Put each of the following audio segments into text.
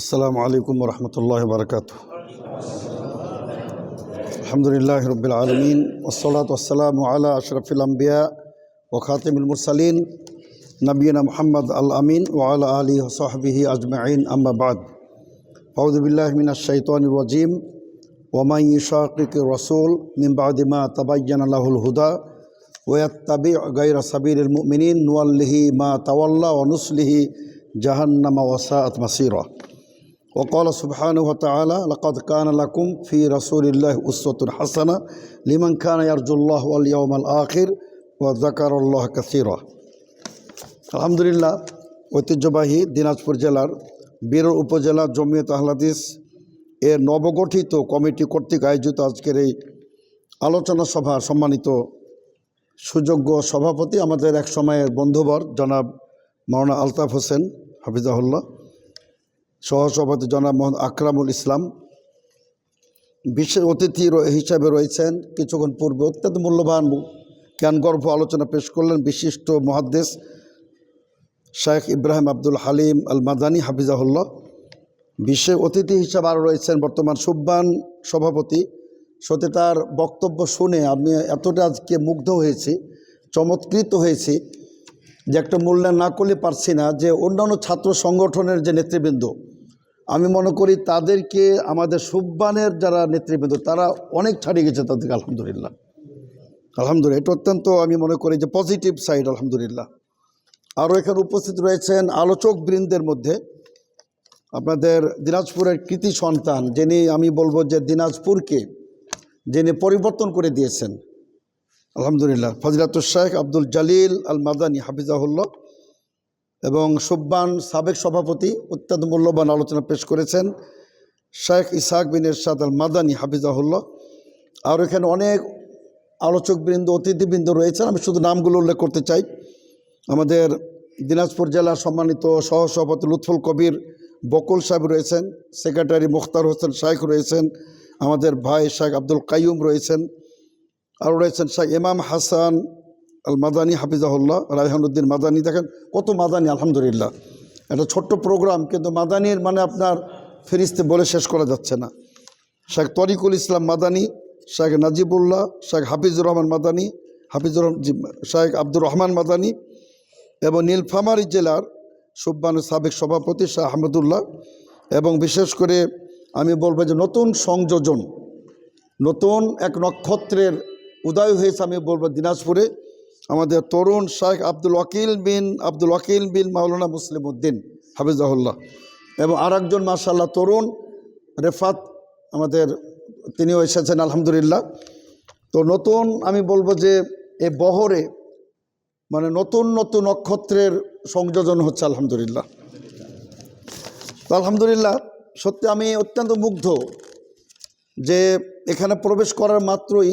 আসসালামু আলাইকুম রহমতুল্লাহ বরকাত আলহামদুলিল্লাহ রবিল আলমিন ওসলাত ওসালাম আলা আশরফিল আম্বিয়া ও খাতিমুল মুরসালিন নবীনা মোহাম্মদ আল আমিন ও আলা আলী সাহাবিহি আজমাইন আম্মাবাদ ফাউদুবিল্লাহ মিনা শৈতান রাজিম ওমাই ইশাকিক রসুল মিমবাদিমা তাবাইয়ান আল্লাহুল হুদা ওয়াত্তাবি গাইরা সাবির মিনিন নুয়াল্লিহি মা তাওয়াল্লা ওনুসলিহি জাহান্নামা ওয়াসাআত মাসিরা। وقال سبحانه وتعالى لقد كان لكم في رسول الله أسوة حسنة لمن كان يرجو الله واليوم الآخر وذكر الله كثيرا আলহামদুলিল্লাহ ঐতিহ্যবাহী দিনাজপুর জেলার বীরর উপজেলা জমিয়ত আহলাদিস এর নবগঠিত কমিটি কর্তৃক আয়োজিত আজকের এই আলোচনা সভা সম্মানিত সুযোগ্য সভাপতি আমাদের এক সময়ের বন্ধুবর জনাব মাওলানা আলতাফ হোসেন হাফিজাহুল্লাহ সহসভাপতি জনাব মোহাম্মদ আকরামুল ইসলাম। বিশেষ অতিথি হিসাবে রয়েছেন। কিছুক্ষণ পূর্বে অত্যন্ত মূল্যবান জ্ঞানগর্ভ আলোচনা পেশ করলেন বিশিষ্ট মহাদ্দেশ শেখ ইব্রাহিম আব্দুল হালিম আল মাদানী হাফিজাহুল্লাহ। বিশেষ অতিথি হিসাবে আরও রয়েছেন বর্তমান সুব্বান সভাপতি। সত্যি তার বক্তব্য শুনে আমি এতটা আজকে মুগ্ধ হয়েছি, চমৎকৃত হয়েছি যে একটা মূল্যায়ন না করলে পারছি না যে অন্যান্য ছাত্র সংগঠনের যে নেতৃবৃন্দ আমি মনে করি তাদেরকে আমাদের সুব্বানের যারা নেতৃবৃন্দ, তারা অনেক ছাড়িয়ে গেছে তাদেরকে, আলহামদুলিল্লাহ। আলহামদুলিল্লাহ, এটা অত্যন্ত আমি মনে করি যে পজিটিভ সাইড আলহামদুলিল্লাহ। আরও এখানে উপস্থিত রয়েছেন আলোচক বৃন্দের মধ্যে। আপনাদের দিনাজপুরের কৃতি সন্তান, যিনি আমি বলব যে দিনাজপুরকে, যিনি পরিবর্তন করে দিয়েছেন। আলহামদুলিল্লাহ ফজিলাতুর শেখ আব্দুল জালিল আল মাদানী হাফিজাহুল্লাহ। এবং সুব্বান সাবেক সভাপতি অত্যন্ত মূল্যবান আলোচনা পেশ করেছেন শেখ ইসাক বিন এরশাদ আল মাদানী হাফিজাহুল্লাহ। আর এখানে অনেক আলোচকবৃন্দ, অতিথিবৃন্দ রয়েছেন। আমি শুধু নামগুলো উল্লেখ করতে চাই। আমাদের দিনাজপুর জেলার সম্মানিত সহসভাপতি লুৎফুল কবির বকুল সাহেব রয়েছেন, সেক্রেটারি মুখতার হোসেন শাইখ রয়েছেন, আমাদের ভাই শেখ আব্দুল কাইয়ুম রয়েছেন, আরও রয়েছেন শেখ ইমাম হাসান আল মাদানী হাফিজাহুল্লাহ রায়হানুদ্দিন মাদানী, দেখেন কত মাদানী, আলহামদুলিল্লাহ। একটা ছোট্ট প্রোগ্রাম কিন্তু মাদানির মানে আপনার ফিরিস্তে বলে শেষ করা যাচ্ছে না। শেখ তরিকুল ইসলাম মাদানী, শেখ নাজিবুল্লাহ, শেখ হাফিজুর রহমান মাদানী, হাফিজুর শেখ আব্দুর রহমান মাদানী এবং নীলফামারী জেলার সুব্বানের সাবেক সভাপতি শাহ আহমদুল্লাহ এবং বিশেষ করে আমি বলব যে নতুন সংযোজন, নতুন এক নক্ষত্রের উদয় হয়েছে আমি বলব দিনাজপুরে। আমাদের তরুণ শেখ আব্দুল ওয়াকিল বিন আব্দুল ওয়াকিল বিন মাওলানা মুসলিম উদ্দিন হাফিজাহুল্লাহ। এবং আর একজন মার্শাল্লাহ তরুণ, রেফাত আমাদের, তিনিও এসেছেন, আলহামদুলিল্লাহ। তো নতুন আমি বলব যে এ বহরে মানে নতুন নতুন নক্ষত্রের সংযোজন হচ্ছে, আলহামদুলিল্লাহ। তো আলহামদুলিল্লাহ, সত্যি আমি অত্যন্ত মুগ্ধ যে এখানে প্রবেশ করার মাত্রই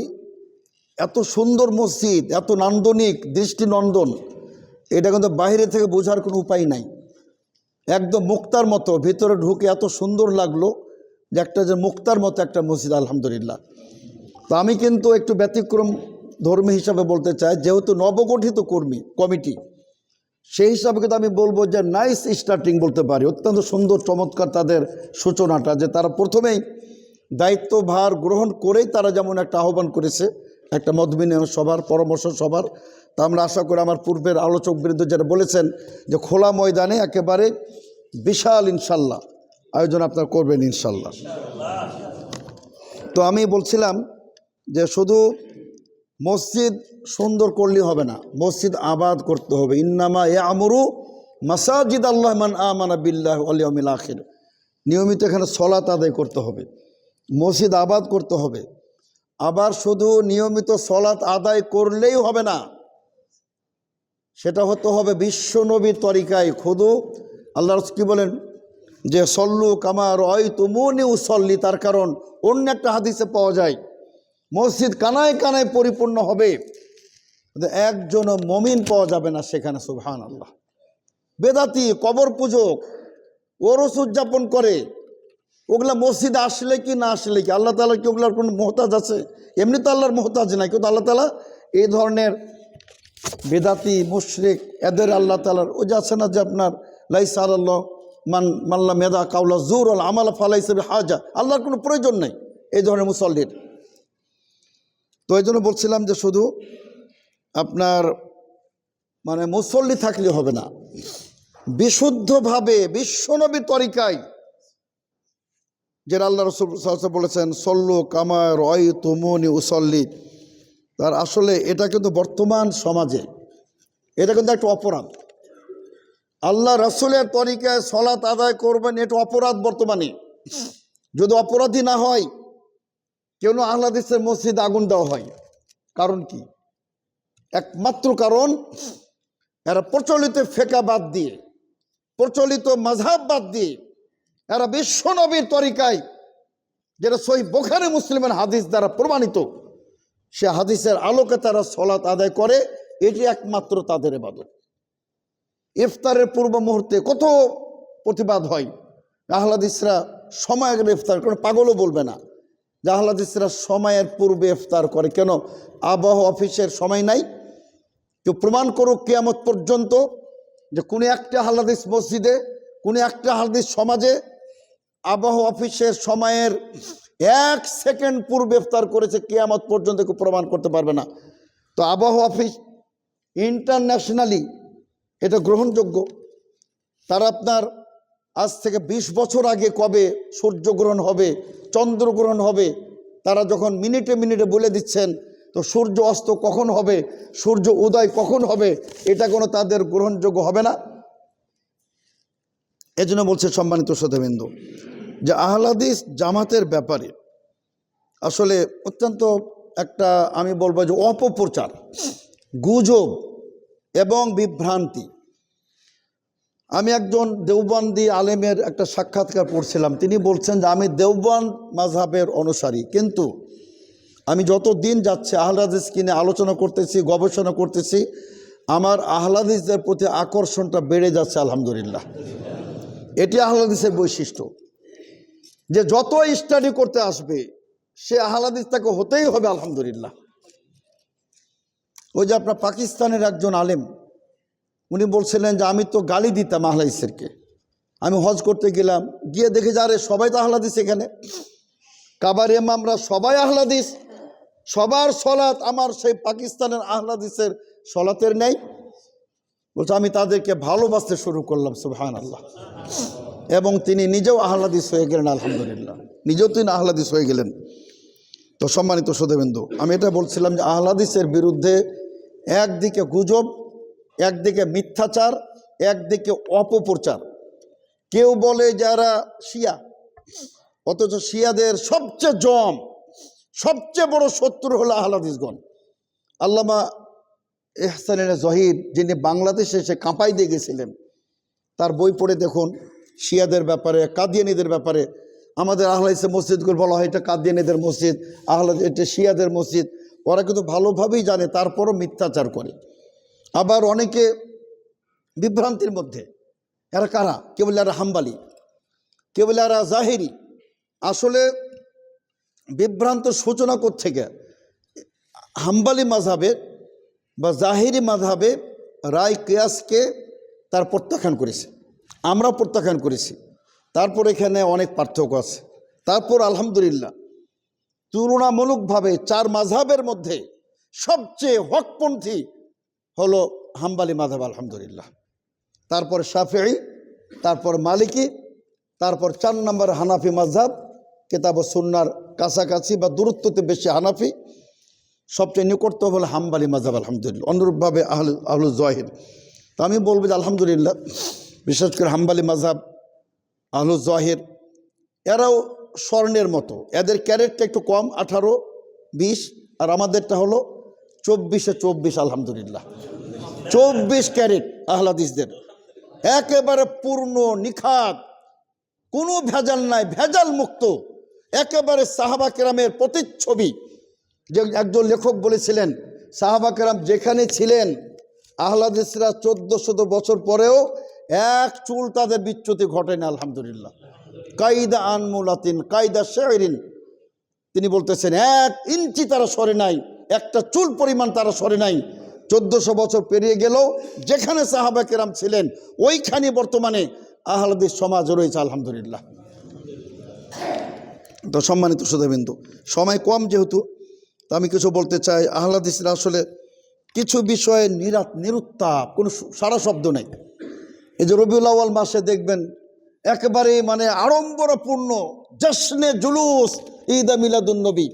এত সুন্দর মসজিদ, এত নান্দনিক দৃষ্টিনন্দন, এটা কিন্তু বাইরে থেকে বোঝার কোনো উপায় নাই। একদম মুক্তার মতো, ভিতরে ঢুকে এত সুন্দর লাগল যে একটা যে মুক্তার মতো একটা মসজিদ, আলহামদুলিল্লাহ। তো আমি কিন্তু একটু ব্যতিক্রম ধর্মী হিসাবে বলতে চাই, যেহেতু নবগঠিত কর্মী, কমিটি, সেই হিসাবে কিন্তু আমি বলব যে নাইস স্টার্টিং বলতে পারি। অত্যন্ত সুন্দর, চমৎকার তাদের সূচনাটা, যে তারা প্রথমেই দায়িত্বভার গ্রহণ করেই তারা যেমন একটা আহ্বান করেছে একটা মতবিনিময় সভার, পরামর্শ সভার। তা আমরা আশা করি আমার পূর্বের আলোচক বৃন্দ যারা বলেছেন যে খোলা ময়দানে একেবারে বিশাল ইনশাল্লাহ আয়োজন আপনারা করবেন ইনশাল্লাহ। তো আমি বলছিলাম যে শুধু মসজিদ সুন্দর করলেই হবে না, মসজিদ আবাদ করতে হবে। ইন্নামা এ আমরু মাসাজিদ আল্লাহ মান আমানা বিল্লাহ আলিয়মিল আখির। নিয়মিত এখানে সলাত আদায় করতে হবে, মসজিদ আবাদ করতে হবে। আবার শুধু নিয়মিত সলাত আদায় করলেই হবে না, সেটা হতে হবে বিশ্ব নবীর তরিকায় খুদু। আল্লাহ কি বলেন? যে সল্লু কামার অয় তুমনি উসল্লি, তার কারণ অন্য একটা হাদিসে পাওয়া যায়, মসজিদ কানায় কানায় পরিপূর্ণ হবে একজনও মমিন পাওয়া যাবে না সেখানে সুবহান আল্লাহ বেদাতি, কবর পূজক, ওরস উদযাপন করে ওগুলা মসজিদ আসলে কি, না আসলে কি? আল্লাহ তালা কি ওগুলার কোনো মোহতাজ আছে? এমনি তো আল্লাহর মোহতাজ নাই, কিন্তু আল্লাহ তালা এই ধরনের বেদাতি, মুশরিক, এদের আল্লাহ তালার ও যে আছে না যে আপনার, লাইসা আল্লাহ মান, মাল্লা মেদা কাউলা জোর আল আমাল ফালা হিসেবে হাজা আল্লাহর কোনো প্রয়োজন নেই এই ধরনের মুসল্লির। তো এই জন্য বলছিলাম যে শুধু আপনার মানে মুসল্লি থাকলে হবে না। বিশুদ্ধভাবে, বিশ্বনবীর তরিকায় যেটা আল্লাহ রসুল বলেছেন, সল্লু কামায় রয় তুমনি উসল্লি। তার আসলে এটা কিন্তু বর্তমান সমাজে, এটা কিন্তু একটা অপরাধ। আল্লাহ রসুলের তরিকায় সলাত আদায় করবেন, এটা অপরাধ বর্তমানে। যদি অপরাধী না হয় কেন আহ্লাদিসের মসজিদ আগুন দেওয়া হয়। কারণ কি? একমাত্র কারণ, এরা প্রচলিত ফেকা বাদ দিয়ে, প্রচলিত মাঝহাব বাদ দিয়ে এরা বিশ্বনবীর তরিকায় যেটা সই বোখারে মুসলিমের হাদিস দ্বারা প্রমাণিত, সে হাদিসের আলোকে তারা সলাত আদায় করে, এটি একমাত্র তাদের এবাদত ইফতারের পূর্ব মুহূর্তে কত প্রতিবাদ হয়? আহ্লাদিসরা সময় গেলে ইফতার কোনো পাগলও বলবে না। যে সময়ের পূর্বে ইফতার করে, কেন? আবহাওয়া অফিসের সময় নাই। কেউ প্রমাণ করুক কেয়ামত পর্যন্ত যে কোনো একটা আহ্লাদিস মসজিদে, কোনো একটা আহ্লাদিস সমাজে আবহাওয়া অফিসের সময়ের এক সেকেন্ড পূর্বে ইফতার করেছে, কেয়ামত পর্যন্ত কেউ প্রমাণ করতে পারবে না। তো আবহাওয়া অফিস ইন্টারন্যাশনালি এটা গ্রহণযোগ্য। তারা আপনার আজ থেকে ২০ বছর আগে কবে সূর্যগ্রহণ হবে, চন্দ্রগ্রহণ হবে, তারা যখন মিনিটে মিনিটে বলে দিচ্ছেন, তো সূর্য অস্ত কখন হবে, সূর্য উদয় কখন হবে, এটা কোনো তাদের গ্রহণযোগ্য হবে না। এজন্য বলছে সম্মানিত শ্রোতাবিন্দু, যে আহলাদিস জামাতের ব্যাপারে আসলে অত্যন্ত একটা আমি বলব যে অপপ্রচার, গুজব এবং বিভ্রান্তি। আমি একজন দেওবন্দি আলেমের একটা সাক্ষাৎকার পড়ছিলাম, তিনি বলছেন যে আমি দেওবন্দ মাঝহাবের অনুসারী, কিন্তু আমি যত দিন যাচ্ছে আহলাদিস কিনে আলোচনা করতেছি, গবেষণা করতেছি, আমার আহলাদিসদের প্রতি আকর্ষণটা বেড়ে যাচ্ছে, আলহামদুলিল্লাহ। এটি আহলাদিসের বৈশিষ্ট্য। যে যত স্টাডি করতে আসবে, সে আহলাদিস তাকে হতেই হবে, আলহামদুলিল্লাহ। ওই যে আপনার পাকিস্তানের একজন আলেম, উনি বলছিলেন যে, আমি তো গালি দিতাম আহলাদিসেরকে আমি হজ করতে গেলাম, গিয়ে দেখে যা রে সবাই তো আহলাদিস এখানে। কাবার এম আমরা সবাই আহলাদিস। সবার সলাৎ আমার সেই পাকিস্তানের আহলাদিসের সলাতের নেই। বলছে, আমি তাদেরকে ভালোবাসতে শুরু করলাম সুবহান আল্লাহ এবং তিনি নিজেও আহ্লাদিস হয়ে গেলেন, আলহামদুলিল্লাহ। নিজেও তিনি আহ্লাদিস হয়ে গেলেন। তো সম্মানিত সুদেবেন্দু আমি এটা বলছিলাম যে আহ্লাদিসের বিরুদ্ধে একদিকে গুজব, একদিকে মিথ্যাচার, একদিকে অপপ্রচার। কেউ বলে যারা শিয়া, অথচ শিয়াদের সবচেয়ে জম, সবচেয়ে বড় শত্রু হলো আহ্লাদিসগণ। আল্লামা এহসানের জহির, যিনি বাংলাদেশে এসে কাঁপাই দিয়ে গেছিলেন, তার বই পড়ে দেখুন, শিয়াদের ব্যাপারে, কাদিয়ানিদের ব্যাপারে। আমাদের আহলাইসে মসজিদগুলো বলা হয়, এটা কাদিয়ানিদের মসজিদ আহলাদ এটা শিয়াদের মসজিদ। ওরা কিন্তু ভালোভাবেই জানে, তারপরও মিথ্যাচার করে। আবার অনেকে বিভ্রান্তির মধ্যে, এরা কারা? কে বলে এরা হাম্বালি, কে বলে এরা জাহেরি? আসলে বিভ্রান্ত সূচনা থেকে হাম্বালি মাঝাবের বা জাহিরি মাঝাবে রায় কেয়াসকে তার প্রত্যাখ্যান করেছে। আমরাও প্রত্যাখ্যান করেছি। তারপর এখানে অনেক পার্থক্য আছে। তারপর আলহামদুলিল্লাহ, তুলনামূলকভাবে চার মাঝাবের মধ্যে সবচেয়ে হকপন্থী হলো হাম্বালি মাধাব আলহামদুলিল্লাহ। তারপর শাফেই তারপর মালিকি, তারপর চার নম্বর হানাফি মাঝহাব কেতাব সুন্নার কাছাকাছি বা দূরত্বতে বেশি হানাফি। সবচেয়ে নিকটতম হলো হাম্বালি মাজাব আলহামদুলিল্লাহ। অনুরূপভাবে আহল আহলু জহির। তো আমি বলব যে আলহামদুলিল্লাহ, বিশেষ করে হাম্বালি মাঝহাব আহলু জহির, এরাও স্বর্ণের মতো। এদের ক্যারেটটা একটু কম, আঠারো, বিশ, আর আমাদেরটা হলো চব্বিশে চব্বিশ, আলহামদুলিল্লাহ। চব্বিশ ক্যারেট আহলাদিসদের। একেবারে পূর্ণ, নিখাত, কোনো ভেজাল নাই ভেজাল মুক্ত একেবারে সাহাবা কেরামের প্রতিচ্ছবি। যে একজন লেখক বলেছিলেন, সাহাবা কেরাম যেখানে ছিলেন, আহলাদিসরা চোদ্দ শত বছর পরেও এক চুল তাদের বিচ্যুতি ঘটেনি আলহামদুলিল্লাহ। কায়দা আনমুলাতিন কায়দা শেরিন তিনি বলতেছেন, এক ইঞ্চি তারা সরে নাই, একটা চুল পরিমাণ তারা সরে নাই। চোদ্দশো বছর পেরিয়ে গেলেও যেখানে সাহাবা কেরাম ছিলেন, ওইখানে বর্তমানে আহলাদিস সমাজ রয়েছে, আলহামদুলিল্লাহ। তো সম্মানিত সুধবিন্দু সময় কম যেহেতু তো আমি কিছু বলতে চাই। আহলাদিসরা আসলে কিছু বিষয়ে নিরাত, নিরুত্তাপ, কোনো সারা শব্দ নেই। এই যে রবিউল আউয়াল মাসে দেখবেন একেবারে মানে আড়ম্বরপূর্ণ জশ্নে জুলুস ঈদ মিলাদুন নবী।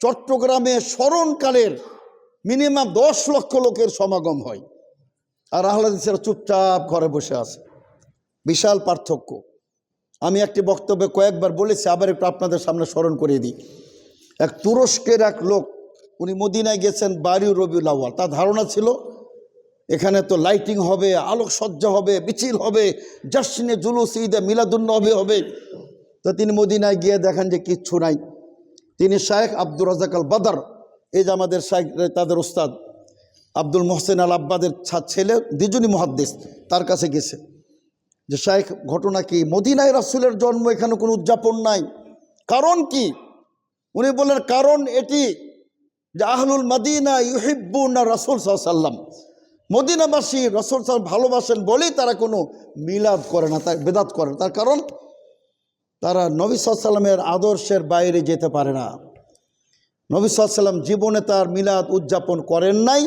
চট্টগ্রামে স্মরণকালের মিনিমাম দশ লক্ষ লোকের সমাগম হয়। আর আহলাদিসেরা চুপচাপ ঘরে বসে আছে। বিশাল পার্থক্য। আমি একটি বক্তব্যে কয়েকবার বলেছি, আবার একটু আপনাদের সামনে স্মরণ করিয়ে দিই। এক তুরস্কের এক লোক, উনি মদিনায় গেছেন বারিউ রবিউল আউয়াল। তার ধারণা ছিল, এখানে তো লাইটিং হবে, আলোকসজ্জা হবে, মিছিল হবে, জাসিনে জুলুস, ঈদে মিলাদুন্নবী হবে। তো তিনি মদিনায় গিয়ে দেখেন যে কিচ্ছু নাই। তিনি শায়েখ আব্দুর রাজাক আল বাদার, এই যে আমাদের শায়েখ, তাদের ওস্তাদ আব্দুল মোহসেন আল আব্বাদের ছেলে, দুজনই মহাদ্দেশ তার কাছে গেছে। যে শায়েখ, ঘটনা কি? মদিনায় রাসুলের জন্ম এখানে কোনো উদযাপন নাই। কারণ কি? উনি বললেন কারণ এটি যে আহলুল মদিনা ইউহিব্বুনা রাসুল সাল্লাম মদিনাবাসী রসুল সাল্লাম ভালোবাসেন বলেই তারা কোনো মিলাদ করে না তাই বেদাত করে না। তার কারণ, তারা নবী সাল্লামের আদর্শের বাইরে যেতে পারে না। নবী সাল্লাম জীবনে তার মিলাদ উদযাপন করেন নাই,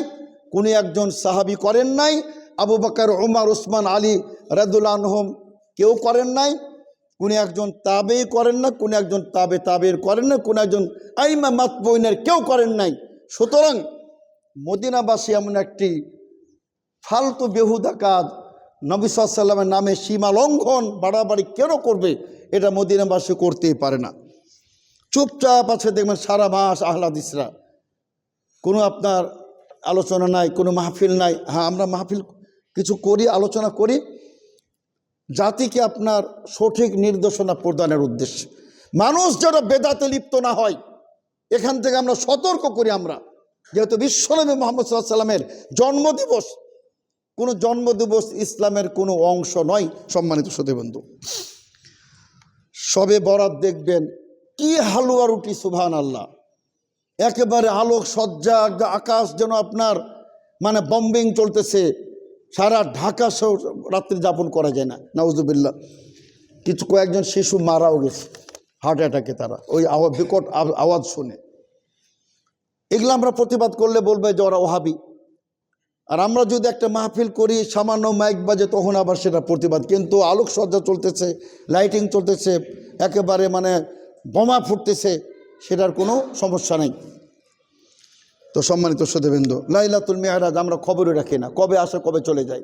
কোনো একজন সাহাবি করেন নাই, আবু বকর, উমার, উসমান, আলী রাদুল আনহম কেউ করেন নাই। কোনো একজন তাবেই করেন না, কোন একজন তাবে তাবের করেন না, কোন একজন আইমা মাতবইনের কেউ করেন নাই। সুতরাং মদিনাবাসী এমন একটি ফালতু বেহুদা কাজ, নবী সাল্লামের নামে সীমা লঙ্ঘন বাড়াবাড়ি কেন করবে, এটা মদিনাবাসী করতেই পারে না। চুপচাপ আছে, দেখবেন সারা মাস আহলাদিসরা। কোনো আপনার আলোচনা নাই, কোনো মাহফিল নাই। হ্যাঁ আমরা মাহফিল কিছু করি, আলোচনা করি জাতিকে আপনার সঠিক নির্দেশনা প্রদানের উদ্দেশ্যে। মানুষ যেন বেদাতে লিপ্ত না হয়, এখান থেকে আমরা সতর্ক করি আমরা। যেহেতু বিশ্বনবী মোহাম্মদ সাল্লাহ সাল্লামের জন্মদিবস, কোনো জন্মদিবস ইসলামের কোনো অংশ নয়, সম্মানিত সতীবন্ধু সবে বরাত দেখবেন, কি হালুয়া রুটি সুভান আল্লাহ একেবারে আলোক সজ্জা আকাশ যেন আপনার মানে বম্বিং চলতেছে। সারা ঢাকা সহ রাত্রি যাপন করা যায় না। নাউজুবিল্লা কিছু কয়েকজন শিশু মারাও গেছে, হার্ট অ্যাটাকে তারা। ওই আওয়াজ বিকট আওয়াজ শুনে। এগুলো আমরা প্রতিবাদ করলে বলবে যে ওরা ওহাবি। আর আমরা যদি একটা মাহফিল করি, সামান্য মাইক বাজে, তখন আবার সেটা প্রতিবাদ। কিন্তু আলোকসজ্জা চলতেছে, লাইটিং চলতেছে, একেবারে মানে বোমা ফুটতেছে, সেটার কোনো সমস্যা নেই। তো সম্মানিত সদেবেন্দ্র লাইলাতুল মেহরাজ আমরা খবরই রাখি না। কবে আসে, কবে চলে যায়?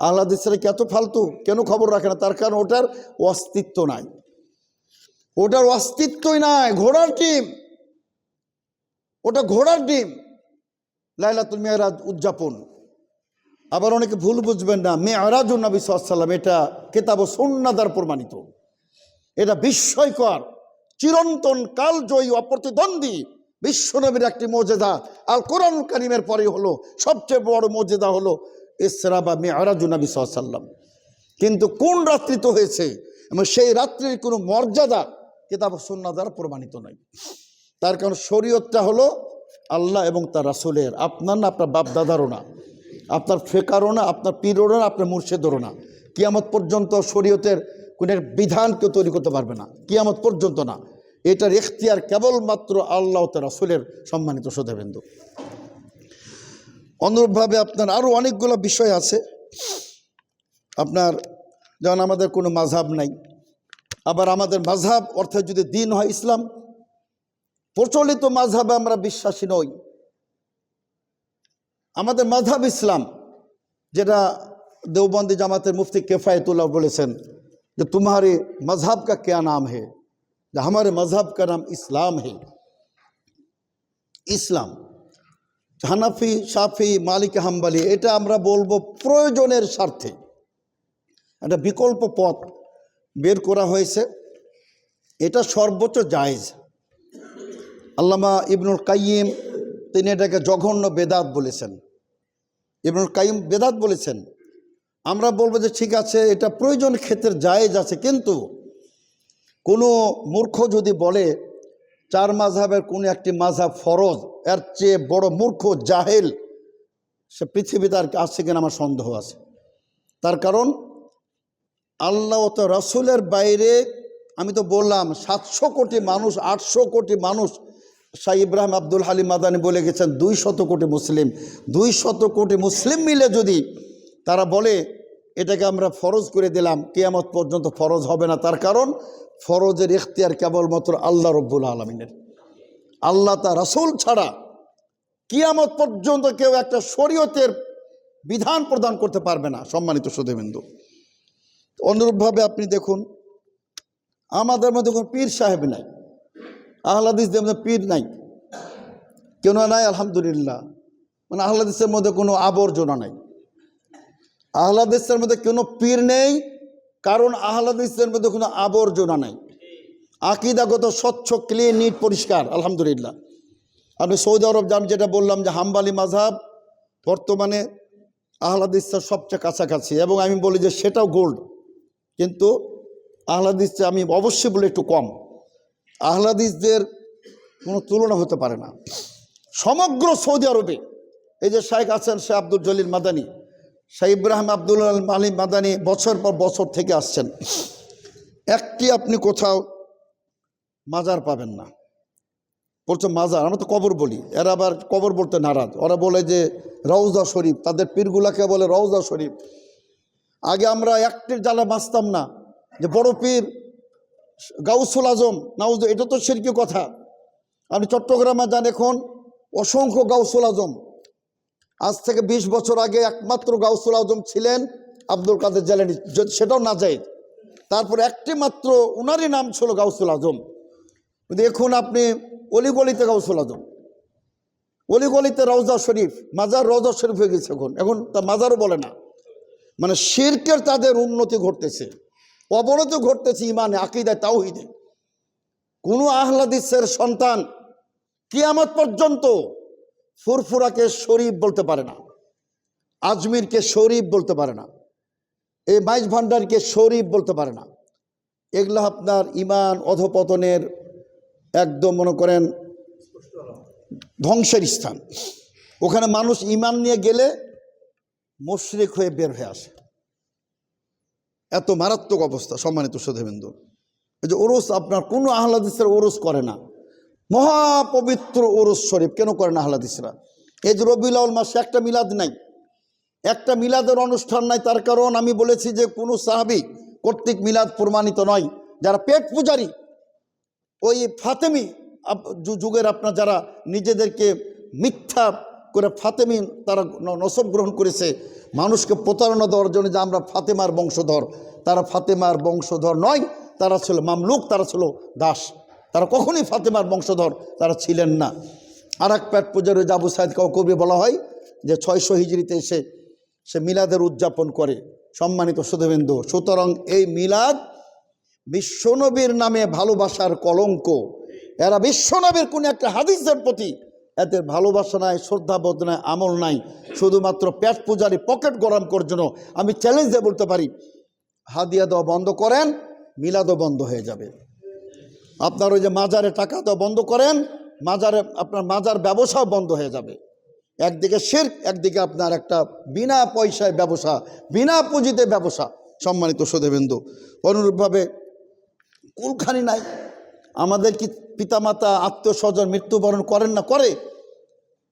আহ্লাদিসরা কি এত ফালতু? কেন খবর রাখে না? তার কারণ ওটার অস্তিত্ব নাই। ওটার অস্তিত্বই নাই। ঘোড়ার ডিম। ওটা ঘোড়ার ডিম। লাইলাতুল মেহরাজ উদযাপন। আবার অনেকে ভুল বুঝবেন না। মেহরাজ নবী সাল্লাম এটা কেতাব সন্ন্যাদার প্রমাণিত। এটা বিস্ময়কর চিরন্তন কালজয়ী অপ্রতিদ্বন্দ্বী বিশ্বনবীর একটি মর্যাদা আল কোরআন কারিমের পরে হলো, সবচেয়ে বড় মর্যাদা হলো ইসরা বা মেহরাজ নবী সাল্লাম কিন্তু কোন রাত্রি তো হয়েছে? এবং সেই রাত্রির কোনো মর্যাদা কেতাব সন্না দ্বারা প্রমাণিত নয় তার কারণ শরীয়তটা হলো আল্লাহ এবং তার রাসুলের। আপনার না আপনার বাপ দাদারও না। আপনার ফেকারও না, আপনার পীরেরও না, আপনার মুর্শেদেরও না। কিয়ামত পর্যন্ত শরীয়তের কোনো বিধান কেউ তৈরি করতে পারবে না। কিয়ামত পর্যন্ত না। এটার এখতিয়ার কেবলমাত্র আল্লাহ তা রাসুলের সম্মানিত শ্রোতাবিন্দু। অনুরূপভাবে আপনার আরও অনেকগুলো বিষয় আছে। আপনার যেমন আমাদের কোনো মাঝহাব নাই। আবার আমাদের মাঝহাব অর্থাৎ যদি দিন হয় ইসলাম, প্রচলিত মাঝহাবে আমরা বিশ্বাসী নই। আমাদের মাঝহাব ইসলাম, যেটা দেওবন্দি জামাতের মুফতি কেফায়তুল্লাহ বলেছেন যে তোমারে মাঝহাব কা কেয়া নাম হে? हमारे मजहब का नाम इस्लाम है ইসলাম হানাফি সাফি মালিক হাম্বালি এটা আমরা বলবো প্রয়োজনের স্বার্থে একটা বিকল্প পথ বের করা হয়েছে এটা সর্বোচ্চ জায়েজ আল্লামা ইবনুল কাইম তিনি এটাকে জঘন্য বেদাত বলেছেন ইবনুল কাইম বেদাত বলেছেন আমরা বলবো যে ঠিক আছে এটা প্রয়োজন ক্ষেত্রে জায়েজ আছে কিন্তু কোনো মূর্খ যদি বলে, চার মাঝহাবের কোনো একটি মাঝহাব ফরজ, এর চেয়ে বড় মূর্খ, জাহেল, সে পৃথিবীতে আর আছে কিনা আমার সন্দেহ আছে। তার কারণ, আল্লাহ তো রসুলের বাইরে, আমি তো বললাম, সাতশো কোটি মানুষ, আটশো কোটি মানুষ, শাহ ইব্রাহিম আব্দুল হালিম মাদানি বলে গেছেন, দুই শত কোটি মুসলিম। দুই শত কোটি মুসলিম মিলে যদি তারা বলে এটাকে আমরা ফরজ করে দিলাম, কেয়ামত পর্যন্ত ফরজ হবে না। তার কারণ, ফরজের ইখতিয়ার কেবলমাত্র আল্লাহ রব্বুল আলমিনের। আল্লাহ তা রসুল ছাড়া কিয়ামত পর্যন্ত কেউ একটা শরীয়তের বিধান প্রদান করতে পারবে না, সম্মানিত সুধীবিন্দু অনুরূপভাবে আপনি দেখুন, আমাদের মধ্যে কোনো পীর সাহেব নাই আহ্লাদিসদের মধ্যে পীর নাই। কেন নাই, আলহামদুলিল্লাহ। মানে আহ্লাদিসের মধ্যে কোনো আবর্জনা নাই। আহ্লাদিসের মধ্যে কোনো পীর নেই, কারণ আহ্লাদিসের মধ্যে কোনো আবর্জনা নাই। আকিদাগত, স্বচ্ছ ক্লিন নিট পরিষ্কার, আলহামদুলিল্লাহ। আপনি সৌদি আরব যান, যেটা বললাম যে হাম্বালি মাঝাব বর্তমানে আহ্লাদিসের সবচেয়ে কাছাকাছি। এবং আমি বলি যে সেটাও গোল্ড কিন্তু আহ্লাদিসে আমি অবশ্যই বলি একটু কম। আহ্লাদিসদের কোনো তুলনা হতে পারে না। সমগ্র সৌদি আরবে, এই যে শাইখ আছেন শেখ আব্দুল জলিল মাদানি শাহ ইব্রাহিম আব্দুল আলী মাদানি বছর পর বছর থেকে আসছেন। একটি আপনি কোথাও মাজার পাবেন না। বলছে, মাজার? আমরা তো কবর বলি। এরা আবার কবর বলতে নারাজ। ওরা বলে যে, রওজা শরীফ। তাদের পীরগুলাকে বলে, রওজা শরীফ। আগে আমরা একটির জ্বালা বাঁচতাম না। যে বড় পীর, গাউসুল আজম, নাউজ, এটা তো সেরকি কথা। আপনি চট্টগ্রামে যান এখন, অসংখ্য গাউসুল আজম আজ থেকে ২০ বছর আগে একমাত্র গাউসুল আজম ছিলেন আব্দুল কাদের জালানি সেটাও না যায়, তারপর একটি মাত্র উনারই নাম ছিল গাউসুল আজম। এখন আপনি অলিগলিতে গাউসুল আজম, অলিগলিতে রওজা শরীফ, মাজার রওজা শরীফ হয়ে গেছে এখন। এখন তা মাজারও বলে না। মানে শিরকের তাদের উন্নতি ঘটতেছে, অবনতি ঘটতেছে ইমানে, আকিদায়, তাওহিদে। কোনো আহ্লাদিসের সন্তান কিয়ামত পর্যন্ত ফুরফুরাকে শরীফ বলতে পারে না, আজমিরকে শরীফ বলতে পারে না এই মাইজ ভান্ডারকে শরীফ বলতে পারে না। এগুলো আপনার ইমান অধপতনের একদম মনে করেন ধ্বংসের স্থান। ওখানে মানুষ ইমান নিয়ে গেলে মুশরিক হয়ে বের হয়ে আসে। এত মারাত্মক অবস্থা সম্মানিত সুধেবিন্দু এই যে ওরস, আপনার কোনো আহ্লাদিসের ওরস করে না। মহাপবিত্র ওরস শরীফ, কেন করে না আহ্লাদিসরা? এই যে রবিউল মাসে একটা মিলাদ নাই। একটা মিলাদের অনুষ্ঠান নাই, তার কারণ আমি বলেছি যে কোনো সাহাবি কর্তৃক মিলাদ প্রমাণিত নয়। যারা পেট পূজারী, ওই ফাতেমি যুগের আপনার যারা নিজেদেরকে মিথ্যা করে ফাতেমি তারা নসব গ্রহণ করেছে, মানুষকে প্রতারণা দেওয়ার জন্য যে আমরা ফাতেমার বংশধর, তারা ফাতেমার বংশধর নয়, তারা ছিল মামলুক, তারা ছিল দাস। তারা কখনোই ফাতেমার বংশধর তারা ছিলেন না। আর এক প্যাট পূজার সাইদ কাউ কবি বলা হয় যে ছয়শো হিজড়িতে এসে সে মিলাদের উদযাপন করে, সম্মানিত সুধবেন্দু। সুতরাং এই মিলাদ বিশ্বনবীর নামে ভালোবাসার কলঙ্ক। এরা বিশ্বনবীর কোন একটা হাদিসের প্রতি এদের ভালোবাসা নাই শ্রদ্ধাবোধ নাই, আমল নাই। শুধুমাত্র পেট পূজারি পকেট গরম করার জন্য আমি চ্যালেঞ্জ দিয়ে বলতে পারি, হাদিয়া দেওয়া বন্ধ করেন, মিলাদও বন্ধ হয়ে যাবে। আপনার ওই যে মাজারে টাকা দেওয়া বন্ধ করেন, মাজারে আপনার মাজার ব্যবসাও বন্ধ হয়ে যাবে। একদিকে শির্ক, একদিকে আপনার একটা বিনা পয়সায় ব্যবসা, বিনা পুঁজিতে ব্যবসা। সম্মানিত সুধেবিন্দু, অনুরূপভাবে কুলখানি নাই। আমাদের কি পিতামাতা আত্মীয় স্বজন মৃত্যুবরণ করেন না? করে।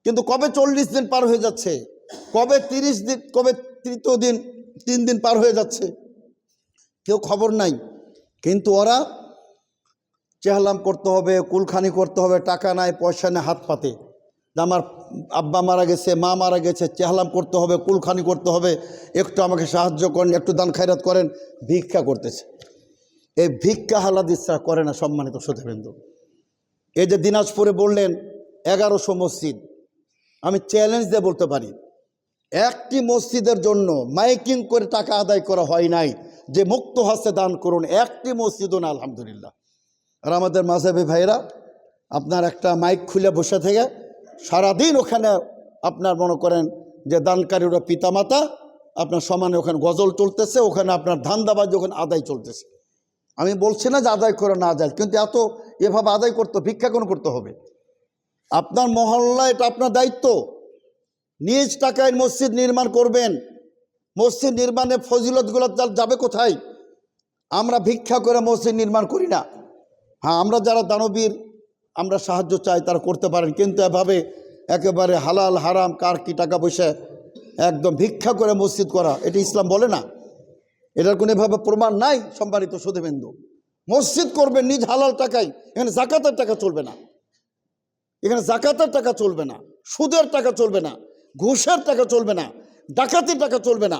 কিন্তু কবে চল্লিশ দিন পার হয়ে যাচ্ছে? কবে তিরিশ দিন, কবে তৃতীয় দিন, তিন দিন পার হয়ে যাচ্ছে? কেউ খবর নাই। কিন্তু ওরা চেহালাম করতে হবে, কুলখানি করতে হবে, টাকা নাই, পয়সা নেই, হাত পাতে আমার আব্বা মারা গেছে, মা মারা গেছে, চেহালাম করতে হবে, কুলখানি করতে হবে, একটু আমাকে সাহায্য করেন, একটু দান খায়রাত করেন, ভিক্ষা করতেছে। এই ভিক্ষা হালাদিসরা করে না সম্মানিত সুধীবৃন্দ এই যে দিনাজপুরে বললেন, এগারোশো মসজিদ। আমি চ্যালেঞ্জ দিয়ে বলতে পারি, একটি মসজিদের জন্য মাইকিং করে টাকা আদায় করা হয় নাই, যে মুক্ত হস্তে দান করুন, একটি মসজিদও না, আলহামদুলিল্লাহ। আর আমাদের মাঝাবি ভাইরা আপনার একটা মাইক খুলে বসে থেকে সারাদিন ওখানে আপনার মনে করেন যে দানকারীরা পিতামাতা, আপনার সমানে ওখানে গজল চলতেছে, ওখানে আপনার ধান্দাবাজি, ওখানে আদায় চলতেছে। আমি বলছি না যে আদায় করে না যায় কিন্তু এত এভাবে আদায় করতে, ভিক্ষা কোন করতে হবে? আপনার মহল্লা এটা আপনার দায়িত্ব। নিজ টাকায় মসজিদ নির্মাণ করবেন। মসজিদ নির্মাণে ফজিলতগুলো যাবে কোথায়? আমরা ভিক্ষা করে মসজিদ নির্মাণ করি না। হ্যাঁ আমরা যারা দানবীর, আমরা সাহায্য চাই, তারা করতে পারেন। কিন্তু এভাবে একেবারে হালাল, হারাম, কার কি টাকা পয়সা, একদম ভিক্ষা করে মসজিদ করা, এটা ইসলাম বলে না। এটার কোনো এভাবে প্রমাণ নাই, সম্মানিত সুদেবেন্দু মসজিদ করবে নিজ হালাল টাকায়, এখানে জাকাতের টাকা চলবে না। এখানে জাকাতের টাকা চলবে না, সুদের টাকা চলবে না, ঘুষের টাকা চলবে না, ডাকাতির টাকা চলবে না,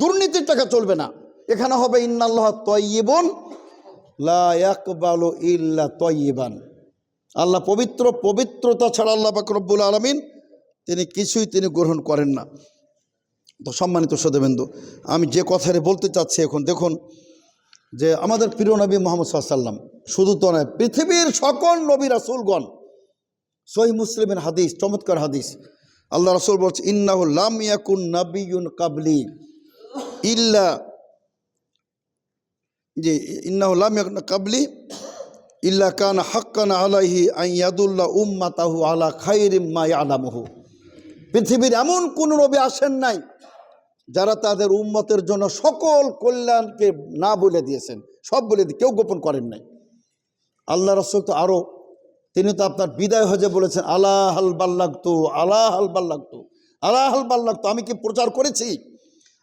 দুর্নীতির টাকা চলবে না। এখানে হবে, ইন্নাল্লাহ তয়িবন লা ইয়াকবালু ইল্লা তয়িবান আল্লাহ পবিত্র, পবিত্রতা ছাড়া আল্লাহ পাক রব্বুল আলমিন তিনি কিছুই তিনি গ্রহণ করেন না। তো সম্মানিত সদেবেন্দু আমি যে কথাটা বলতে চাচ্ছি এখন, দেখুন, যে আমাদের প্রিয় নবী মোহাম্মদ সাল্লাম শুধু তো নয়, পৃথিবীর সকল নবী রাসুলগণ সহি মুসলিমের হাদিস, চমৎকার হাদিস, আল্লাহ রসুল বলছে, ইন্নাহু লাম ইয়াকুন নাবিয়ুন কাবলি ইল্লা যে ইন্নাহু লাম ইয়াকুন কাবলি ইল্লা কান হাক্কান আলাহি আইয়াদুল্লাহ উম্মাতাহু আলা খাইরিম মা ইয়ালামুহু। পৃথিবীর এমন কোন নবী আসেন নাই যারা তাদের উম্মতের জন্য সকল কল্যাণকে না বলে দিয়েছেন, সব বলে দিয়ে কেউ গোপন করেন নাই। আল্লাহ রসুল তো আরও তিনি তো আপনার বিদায় হজে বলেছেন আল্লাহ হাল বাল্লাগতু আল্লাহ হাল বাল্লাগতু আল্লাহ হাল বাল্লাগতু, আমি কি প্রচার করেছি?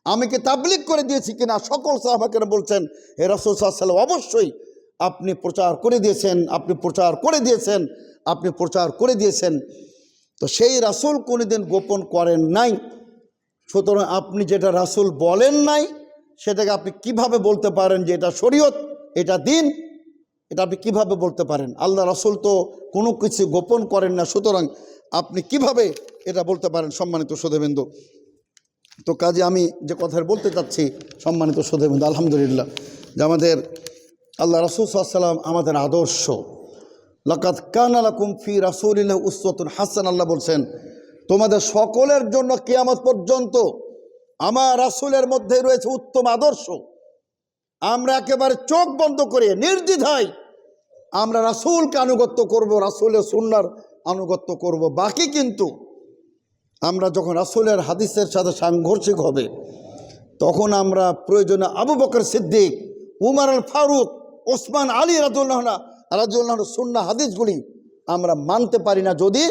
আমি কি তাবলিক করে দিয়েছি কিনা? সকল সাহাবাকেরা বলছেন, হে রসুল সাল্লাম অবশ্যই আপনি প্রচার করে দিয়েছেন, আপনি প্রচার করে দিয়েছেন, আপনি প্রচার করে দিয়েছেন। তো সেই রাসুল কোনোদিন গোপন করেন নাই। সুতরাং আপনি যেটা রাসুল বলেন নাই, সেটাকে আপনি কীভাবে বলতে পারেন যে এটা শরীয়ত, এটা দিন, এটা আপনি কীভাবে বলতে পারেন? আল্লাহ রাসুল তো কোনো কিছু গোপন করেন না। সুতরাং আপনি কীভাবে এটা বলতে পারেন সম্মানিত সুধেবেন্দু তো কাজে আমি যে কথা বলতে চাচ্ছি, সম্মানিত সুধেবেন্দু আলহামদুলিল্লাহ, যে আমাদের আল্লাহ রাসুল সাল্লাম আমাদের আদর্শ। লাকাত কান আলাকুম ফি রাসুলিল্লাহ উসওয়াতুন হাসান, আল্লাহ বলছেন, তোমাদের সকলের জন্য কেয়ামত পর্যন্ত আমার রাসুলের মধ্যে রয়েছে উত্তম আদর্শ। আমরা একেবারে চোখ বন্ধ করে নির্দ্বিধায় আমরা রাসুলকে আনুগত্য করব, রাসুলের সুন্নার আনুগত্য করব। বাকি কিন্তু আমরা যখন রাসুলের হাদিসের সাথে সাংঘর্ষিক হবে, তখন আমরা প্রয়োজনে আবু বকর সিদ্দিক, উমার আল ফারুক, ওসমান আলী রাজুল্লাহ রাজুল্লাহ সুন্না হাদিসগুলি আমরা মানতে পারি না যদি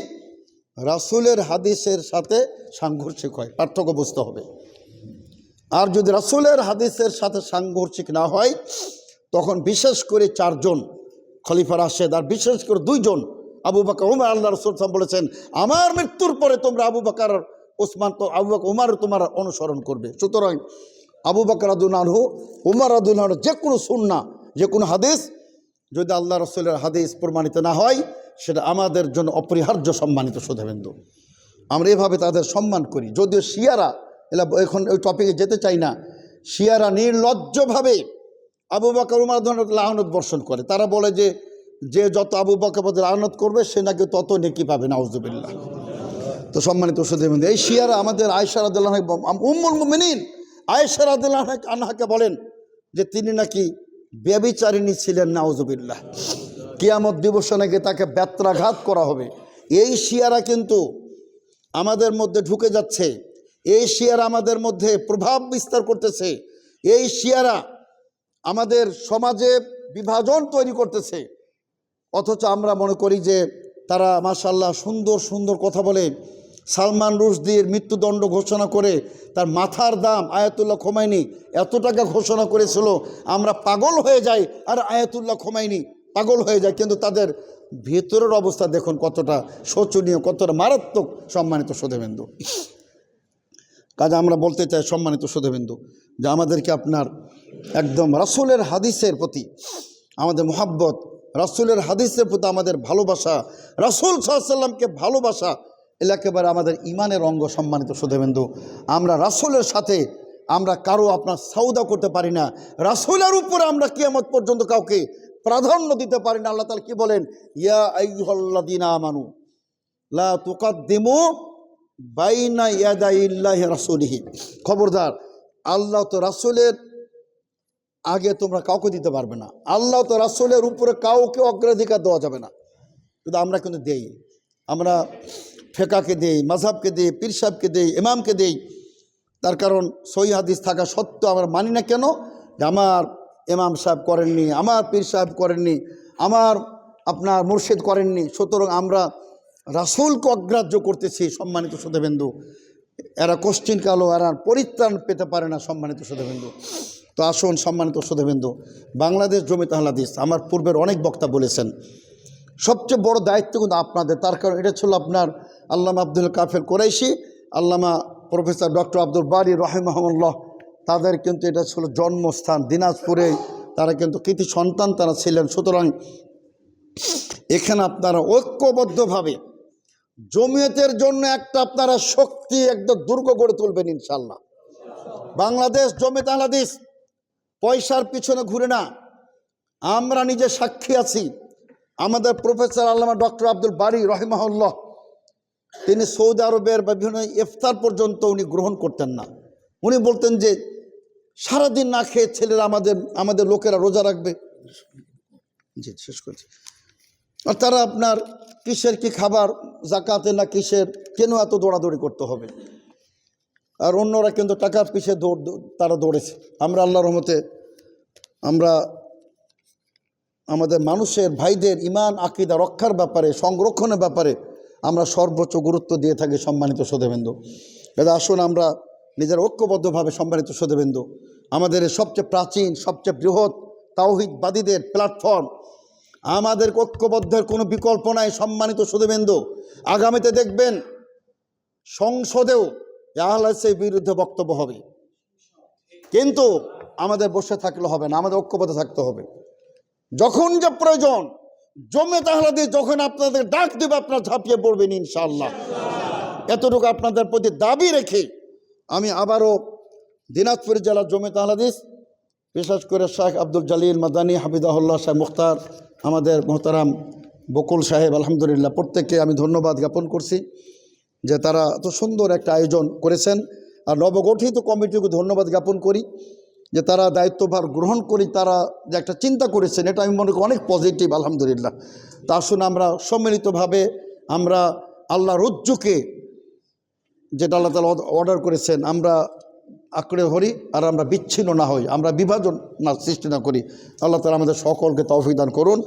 রাসুলের হাদিসের সাথে সাংঘর্ষিক হয়, পার্থক্য বুঝতে হবে। আর যদি রাসুলের হাদিসের সাথে সাংঘর্ষিক না হয়, তখন বিশেষ করে চারজন খলিফা রাশেদ আর বিশেষ করে দুইজন আবু বাকর উমার, আল্লাহ রসুল বলেছেন, আমার মৃত্যুর পরে তোমরা আবু বাকার ওসমান তো আবু বাকর, উমার, তোমার অনুসরণ করবে। সুতরাং আবু বাকর আদুল্লাহু উমার আদুল্লাহ যে কোনো সুন্না, যে কোনো হাদিস, যদি আল্লাহ রসুলের হাদিস প্রমাণিত না হয়, সেটা আমাদের জন্য অপরিহার্য সম্মানিত সুধেবেন্দু। আমরা এভাবে তাদের সম্মান করি। যদিও শিয়ারা, এলা, এখন ওই টপিকে যেতে চাই না, শিয়ারা নির্লজ্জভাবে আবু বাকর, উমার লাহনত বর্ষণ করে। তারা বলে যে যে যত আবু বাকর লাহনত করবে, সে নাকি তত নেকি পাবে, নাউজুবিল্লাহ। তো সম্মানিত সুধেবেন্দু এই শিয়ারা আমাদের আয়সা রাদুল্লাহ উম্মুল মিনিন আয়সা রাদুল্লাহ আনহাকে বলেন যে তিনি নাকি ব্যবিচারিণী ছিলেন, নাউজুবিল্লাহ। কিয়ামত দিবসে নাকি তাকে ব্যত্রাঘাত করা হবে। এই শিয়ারা কিন্তু আমাদের মধ্যে ঢুকে যাচ্ছে। এই শিয়ারা আমাদের মধ্যে প্রভাব বিস্তার করতেছে। এই শিয়ারা আমাদের সমাজে বিভাজন তৈরি করতেছে। অথচ আমরা মনে করি যে তারা মাশাল্লাহ সুন্দর সুন্দর কথা বলে সালমান রুশদির মৃত্যুদণ্ড ঘোষণা করে তার মাথার দাম আয়াতুল্লাহ খোমাইনি, এত টাকা ঘোষণা করেছিল, আমরা পাগল হয়ে যাই, আর আয়াতুল্লাহ খোমাইনি, পাগল হয়ে যায় কিন্তু তাদের ভেতরের অবস্থা দেখুন কতটা শোচনীয়, কতটা মারাত্মক সম্মানিত সোধেবেন্দু। কাজে আমরা বলতে চাই সম্মানিত সোধেবিন্দু, যে আমাদেরকে আপনার একদম রাসুলের হাদিসের প্রতি আমাদের মোহাব্বত রাসুলের হাদিসের প্রতি আমাদের ভালোবাসা, রাসুল সাল্লামকে ভালোবাসা এলা একেবারে আমাদের ইমানের অঙ্গ সম্মানিত সোধেবিন্দু। আমরা রাসুলের সাথে, আমরা কারও আপনার সৌদা করতে পারি না। রাসুলের উপরে আমরা কিয়ামত পর্যন্ত কাউকে প্রাধান্য দিতে পারি না। আল্লাহ তালা কি বলেন? ইয়া আইহল্লাদিনা মানু লা তুকাদ্দিমু বাইনা ইয়াদা ইল্লাহি রাসুলিহি। খবরদার, আল্লাহ তো রাসুলের আগে তোমরা কাউকে দিতে পারবে না। আল্লাহ তো রাসুলের উপরে কাউকে অগ্রাধিকার দেওয়া যাবে না। কিন্তু আমরা কিন্তু দেই। আমরা ফেকাকে দেই মাঝহাবকে দেই পীর সাহেবকে দেই, ইমামকে দেই। তার কারণ সই হাদিস থাকা সত্ত্বেও আমরা মানি না কেন? যে আমার ইমাম সাহেব করেননি, আমার পীর সাহেব করেননি, আমার আপনার মুর্শিদ করেননি। সুতরাং আমরা রাসুলকে অগ্রাহ্য করতেছি সম্মানিত সুদেবেন্দু এরা কোশ্চিন কালো এরা পরিত্রাণ পেতে পারে না সম্মানিত সুদেবেন্দু তো আসুন সম্মানিত সুদেবেন্দু বাংলাদেশ জমিতে হালাদিস আমার পূর্বের অনেক বক্তা বলেছেন। সবচেয়ে বড় দায়িত্ব কিন্তু আপনাদের, তার কারণ এটা ছিল আপনার আল্লামা আব্দুল কাফের কোরাইশি, আল্লামা প্রফেসর ডক্টর আব্দুল বারি রহিমাহমুল্লাহ তাদের কিন্তু এটা ছিল জন্মস্থান দিনাজপুরে, তারা কিন্তু কৃতি সন্তান তারা ছিলেন। সুতরাং এখানে আপনারা ঐক্যবদ্ধভাবে জমিয়তের জন্য একটা আপনারা শক্তি একদম দুর্গ গড়ে তুলবেন ইনশাল্লাহ বাংলাদেশ জমিয়ত আলাদিস পয়সার পিছনে ঘুরে না। আমরা নিজে সাক্ষী আছি। আমাদের প্রফেসর আল্লামা ডক্টর আব্দুল বারি রহিমাহুল্লাহ, তিনি সৌদি আরবের বিভিন্ন ইফতার পর্যন্ত উনি গ্রহণ করতেন না। উনি বলতেন যে, সারাদিন না খেয়ে ছেলেরা আমাদের আমাদের লোকেরা রোজা রাখবে। জি, শেষ করছি। আর তারা আপনার কিসের কি খাবার, জাকাতে না কিসের, কেন এত দৌড়াদৌড়ি করতে হবে? আর অন্যরা কিন্তু টাকার পিছিয়ে দৌড় তারা দৌড়েছে। আমরা আল্লাহ রহমতে, আমরা আমাদের মানুষের, ভাইদের ইমান আকিদা রক্ষার ব্যাপারে, সংরক্ষণের ব্যাপারে আমরা সর্বোচ্চ গুরুত্ব দিয়ে থাকি সম্মানিত সদেবেন্দু এটা আসুন আমরা নিজের ঐক্যবদ্ধভাবে সম্মানিত সদেবেন্দু আমাদের সবচেয়ে প্রাচীন, সবচেয়ে বৃহৎ তাওহিদবাদীদের প্ল্যাটফর্ম আমাদের ঐক্যবদ্ধের কোনো বিকল্প নাই সম্মানিত সুদেবেন্দু আগামীতে দেখবেন সংসদেও আহলাসের বিরুদ্ধে বক্তব্য হবে। কিন্তু আমাদের বসে থাকলে হবে না, আমাদের ঐক্যবদ্ধ থাকতে হবে। যখন যে প্রয়োজন, জমে তাহলে দিয়ে যখন আপনাদের ডাক দেবে, আপনার ঝাঁপিয়ে পড়বেন ইনশাল্লাহ এতটুকু আপনাদের প্রতি দাবি রেখে আমি আবারও দিনাজপুর জেলার জমে তাহলাদিস বিশেষ করে শেখ আব্দুল জালিল মাদানী হাবিদাহুল্লাহ শাহ মুখতার, আমাদের মোহতারাম বকুল সাহেব, আলহামদুলিল্লাহ, প্রত্যেককে আমি ধন্যবাদ জ্ঞাপন করছি। যে তারা এত সুন্দর একটা আয়োজন করেছেন। আর নবগঠিত কমিটিকে ধন্যবাদ জ্ঞাপন করি যে তারা দায়িত্বভার গ্রহণ করি তারা যে একটা চিন্তা করেছেন, এটা আমি মনে করি অনেক পজিটিভ আলহামদুলিল্লাহ। তা আসুন আমরা সম্মিলিতভাবে আমরা আল্লাহ রজ্জুকে যেটা আল্লাহ তালা অর্ডার করেছেন, আমরা আঁকড়ে ধরি আর আমরা বিচ্ছিন্ন না হই, আমরা বিভাজন না সৃষ্টি না করি। আল্লাহ তালা আমাদের সকলকে তৌফিক দান করুন।